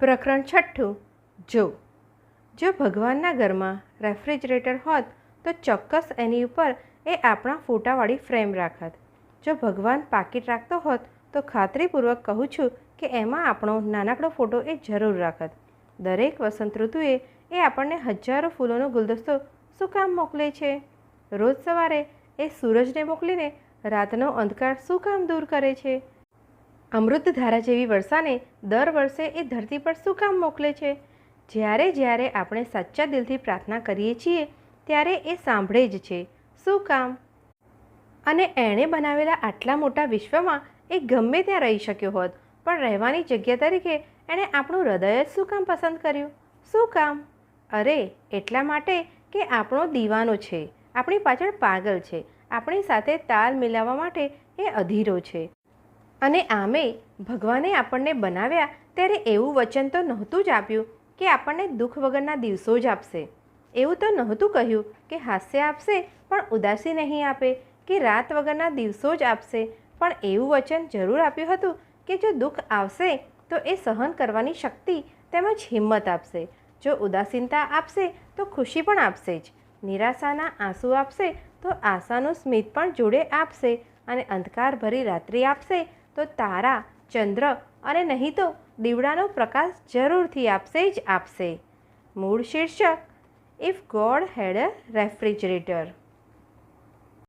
પ્રકરણ છઠ્ઠું. જો જો ભગવાનના ઘરમાં રેફ્રિજરેટર હોત, તો ચોક્કસ એની ઉપર એ આપણા ફોટાવાળી ફ્રેમ રાખત. જો ભગવાન પાકીટ રાખતો હોત, તો ખાતરીપૂર્વક કહું છું કે એમાં આપણો નાનકડો ફોટો એ જરૂર રાખત. દરેક વસંત ઋતુએ એ આપણને હજારો ફૂલોનો ગુલદસ્તો શું કામ મોકલે છે? રોજ સવારે એ સૂરજને મોકલીને રાતનો અંધકાર શું કામ દૂર કરે છે? અમૃત ધારા જેવી વર્ષાને દર વર્ષે એ ધરતી પર શું કામ મોકલે છે? જ્યારે જ્યારે આપણે સાચા દિલથી પ્રાર્થના કરીએ છીએ, ત્યારે એ સાંભળે જ છે. શું કામ? અને એણે બનાવેલા આટલા મોટા વિશ્વમાં એ ગમે ત્યાં રહી શક્યો હોત, પણ રહેવાની જગ્યા તરીકે એણે આપણું હૃદય જ શું કામ પસંદ કર્યું? શું કામ? અરે, એટલા માટે કે આપણો દીવાનો છે, આપણી પાછળ પાગલ છે, આપણી સાથે તાલ મિલાવવા માટે એ અધીરો છે. અને આમે ભગવાને આપણને બનાવ્યા ત્યારે એવું વચન તો નહોતું જ આપ્યું કે આપણને દુઃખ વગરના દિવસો જ આપશે. એવું તો નહોતું કહ્યું કે હાસ્ય આપશે, પણ ઉદાસી નહીં આપે, કે રાત વગરના દિવસો જ આપશે. પણ એવું વચન જરૂર આપ્યું હતું કે જો દુઃખ આવશે, તો એ સહન કરવાની શક્તિ તેમજ હિંમત આપશે. જો ઉદાસીનતા આપશે, તો ખુશી પણ આપશે જ. નિરાશાના આંસુ આપશે, તો આશાનું સ્મિત પણ જોડે આપશે અને અંધકારભરી રાત્રિ આપશે તો તારા, ચંદ્ર અને નહીં તો દીવડાનો પ્રકાશ જરૂરથી આપશે જ આપશે. મૂળ શીર્ષક if God had a refrigerator